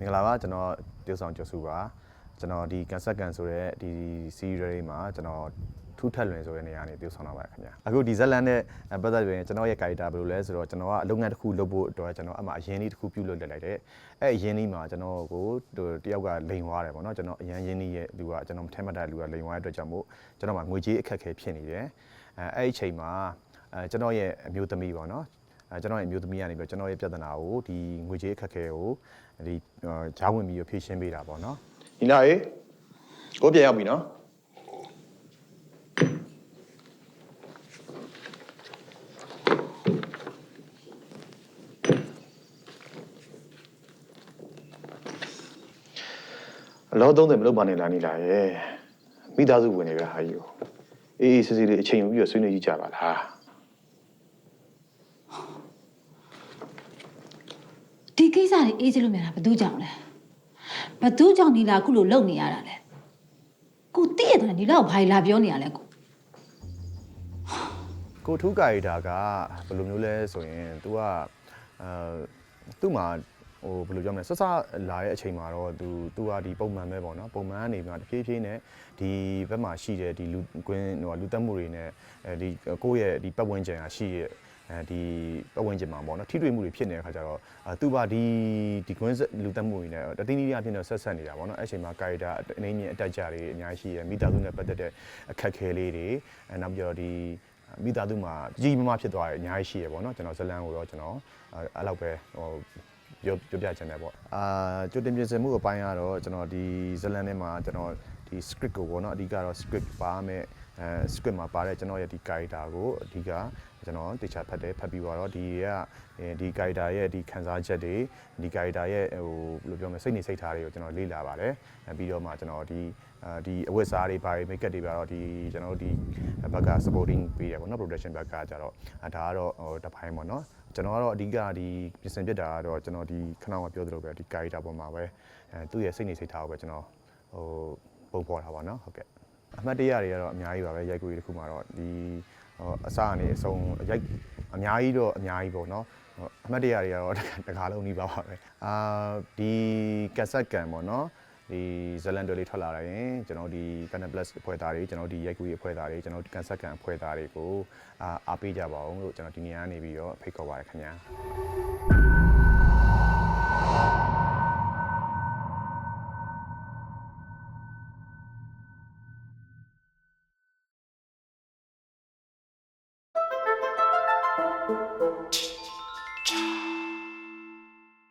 မင်္ဂလာပါကျွန်တော် tiêu ဆောင်ကျော်စုပါကျွန်တော်ဒီကန်ဆက်ကန်ဆိုတဲ့ဒီ series တွေမှာကျွန်တော်ထူးထပ်လွင်ဆိုတဲ့နေရာနေ tiêu ဆောင်တာပါခင်ဗျာအခုဒီဇက်လန်နဲ့ပတ်သက်ပြီးကျွန်တော်ရဲ့ character ဘယ်လိုလဲဆိုတော့ကျွန်တော်ကအလုပ်ငန်းတစ်ခုလုပ်ဖို့အတွက်ကျွန်တော်အမှအရင်လေးတစ်ခုပြုလုပ်လက်လိုက်တယ်အဲ့အရင်လေးမှာကျွန်တော်ကိုတယောက်ကလိန်သွားတယ်ပေါ့နော်ကျွန်တော်အရင်ရင်းလေးရဲ့လူကကျွန်တော်မထက်မှတ်တဲ့လူကလိန်သွားတဲ့အတွက်ကြောင့်မို့ကျွန်တော်မှာငွေကြေးအခက်အခဲဖြစ်နေတယ်အဲအဲ့ဒီအချိန်မှာအဲကျွန်တော်ရဲ့အမျိုးသမီးပေါ့နော်အဲ ကျွန်တော်ရဲ့အမျိုးသမီးကနေပြီးတော့ကျွန်တော်ရဲ့ပြဿနာကိုဒီငွေကြေးအခက်အခဲကိုဒီဂျားဝင်ပြီးတော့ဖြေရှင်းပေးတာပေါ့နော်ညီလာရေကိုပြန်ရောက်ပြီနော်အလောသုံးတယ်မလုပ်ပါနဲ့လားညီလာရေမိသားစုဝင်တွေကဟာကြီးကိုအေးအေးဆေးဆေးလေးအချိန်ယူပြီးတော့ဆွေးနွေးကြည့်ကြပါလား ကိစ္စတွေအေးချလို့မြန်တာဘယ်သူကြောင့်လဲဘယ်သူကြောင့်ဒီလာခုလိုလုပ်နေရတာလဲကိုတည့်ရတယ်ဒီလောက်ဘာလာပြောနေရလဲကို ကိုထူးကာရီတာကဘယ်လိုမျိုးလဲဆိုရင် तू ကအဲသူ့မှာဟိုဘယ်လိုပြောမလဲဆက်စလာတဲ့အချိန်မှာတော့ तू तू ကဒီပုံမှန်ပဲပေါ့နော်ပုံမှန်ကနေပြီးတော့တဖြည်းဖြည်းနဲ့ဒီဘက်မှာရှိတဲ့ဒီလူကွင်းဟိုလူတက်မှုတွေနဲ့အဲဒီကိုယ့်ရဲ့ဒီပတ်ဝန်းကျင်ကရှိရဲ့ အဲဒီပတ်ဝန်းကျင်မှာပေါ့နော်ထိတွေ့မှုတွေဖြစ်နေတဲ့အခါကျတော့အဲသူပါဒီဒီကွင်းလူတက်မှုတွေနဲ့တတိယအဖြစ်တော့ဆက်ဆက်နေတာပေါ့နော်အဲ့ချိန်မှာကာရီတာအနေနဲ့အတက်ကြတွေအများကြီးရှိရမိသားစုနဲ့ပတ်သက်တဲ့အခက်အခဲလေးတွေအဲနောက်ပြီးတော့ဒီမိသားစုမှာကြီးကြီးမားမားဖြစ်သွားတယ်အများကြီးရှိရပေါ့နော်ကျွန်တော်ဇလန်ကိုတော့ကျွန်တော်အဲ့လောက်ပဲဟိုပြောပြောပြချင်တယ်ပေါ့အာကြိုတင်ပြင်ဆင်မှုအပိုင်းကတော့ကျွန်တော်ဒီဇလန်ထဲမှာကျွန်တော်ဒီ script ကိုပေါ့နော်အဓိကတော့ script ပါမယ် အဲ script မှာပါတဲ့ကျွန်တော်ရဲ့ဒီ character ကိုအဓိကကျွန်တော်တေချာဖတ်တယ်ဖတ်ပြီးတော့ဒီကဒီ character ရဲ့ဒီခံစားချက်တွေဒီ character ရဲ့ဟိုဘယ်လိုပြောမလဲစိတ်နေစိတ်ထားတွေကိုကျွန်တော်လေ့လာပါတယ်ပြီးတော့မှကျွန်တော်ဒီအာဒီအဝတ်စားတွေဘာတွေ make up တွေပါတော့ဒီကျွန်တော်တို့ဒီဘက်က supporting ပေးရပါတော့ production ဘက်ကကြတော့ဒါကတော့ဟိုတစ်ပိုင်းပေါ့နော်ကျွန်တော်ကတော့အဓိကဒီပြင်ဆင်ပြတာကတော့ကျွန်တော်ဒီခဏမှပြောသလိုပဲဒီ character ပေါ်မှာပဲအဲသူ့ရဲ့စိတ်နေစိတ်ထားကိုပဲကျွန်တော်ဟိုပုံဖော်တာပါနော်ဟုတ်ကဲ့ အမှတ်တရတွေကတော့အများကြီးပါပဲရိုက်ကူးတွေတစ်ခုမှာတော့ဒီဟိုအစအနေအဆုံးရိုက်အများကြီးတော့အများကြီးပေါ့နော်အမှတ်တရတွေကတော့တကားလုံးနှီးပါပါပဲအာဒီကက်ဆက်ကန်ပေါ့နော်ဒီဇလန်တွေလေးထွက်လာတယ်ရင်ကျွန်တော်ဒီ Canon Plus အဖွဲ့သားတွေကျွန်တော်ဒီရိုက်ကူးအဖွဲ့သားတွေကျွန်တော်ဒီကန်ဆက်ကန်အဖွဲ့သားတွေကိုအာအားပေးကြပါအောင်လို့ကျွန်တော်ဒီနေရာကနေပြီးတော့ဖိတ်ခေါ်ပါရခင်ဗျာ